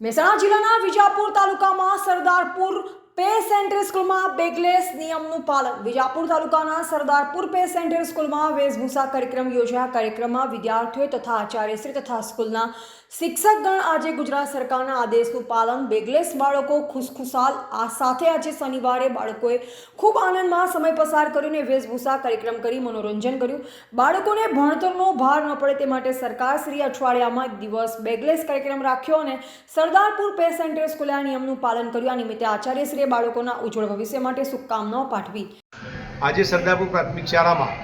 મહેસાણા જિલ્લાના વિજાપુર તાલુકામાં Sardarpur pay center સ્કૂલમાં બેગલેસ નિયમનું પાલન. વિજાપુર તાલુકાના સરદારપુર પે સેન્ટર સ્કૂલમાં વેશભૂષા કાર્યક્રમ યોજાયા. કાર્યક્રમમાં વિદ્યાર્થીઓ તથા આચાર્યશ્રી તથા સ્કૂલના શિક્ષકગણ આજે ગુજરાત સરકારના આદેશનું પાલન. બેગલેસ બાળકો ખુશખુશાલ. આ સાથે આજે શનિવારે બાળકોએ ખૂબ આનંદમાં સમય પસાર કર્યો અને વેશભૂષા કાર્યક્રમ કરી મનોરંજન કર્યું. બાળકોને ભણતરનો ભાર ન પડે તે માટે સરકાર શ્રી અઠવાડિયામાં એક દિવસ બેગલેસ કાર્યક્રમ રાખ્યો અને સરદારપુર પે સેન્ટર સ્કૂલે આ નિયમનું પાલન કર્યું. આ નિમિત્તે બાળકોના ઉજ્જવળ ભવિષ્ય માટે શુભકામનાઓ પાઠવી. આજે સરદારપુર પ્રાથમિક શાળામાં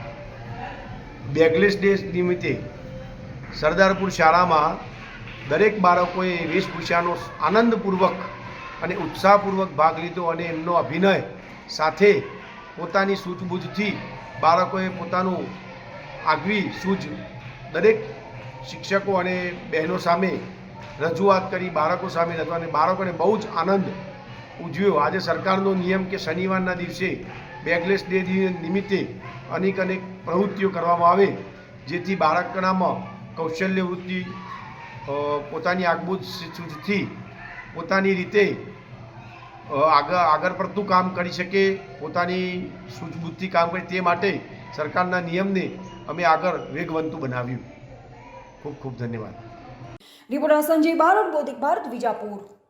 બેગલેસ ડે નિમિત્તે સરદારપુર શાળામાં દરેક બાળકોએ વેશભૂષાનો આનંદપૂર્વક અને ઉત્સાહપૂર્વક ભાગ લીધો અને એમનો અભિનય સાથે પોતાની સૂઝબૂઝથી બાળકોએ પોતાનું આગવી સૂઝ દરેક શિક્ષકો અને બહેનો સામે રજૂઆત કરી, બાળકો સામે રજૂઆત બાળકોને બહુ જ આનંદ ઉજવ્યો. આજે સરકારનો નિયમ કે શનિવારના દિવસે બેગલેસ ડે નિમિત્તે અનેક અનેક પ્રવૃત્તિઓ કરવામાં આવે, જેથી બાળકનામાં કૌશલ્ય વૃત્તિ પોતાની આગબૂજ સૂઝથી પોતાની રીતે આગળ આગળ પડતું કામ કરી શકે, પોતાની સૂઝબૂઝથી કામ કરે તે માટે સરકારના નિયમને અમે આગળ વેગવંતું બનાવ્યું. ખૂબ ખૂબ ધન્યવાદ. રિપોર્ટર સંજય બારોટ, બોધિક ભારત, વિજાપુર.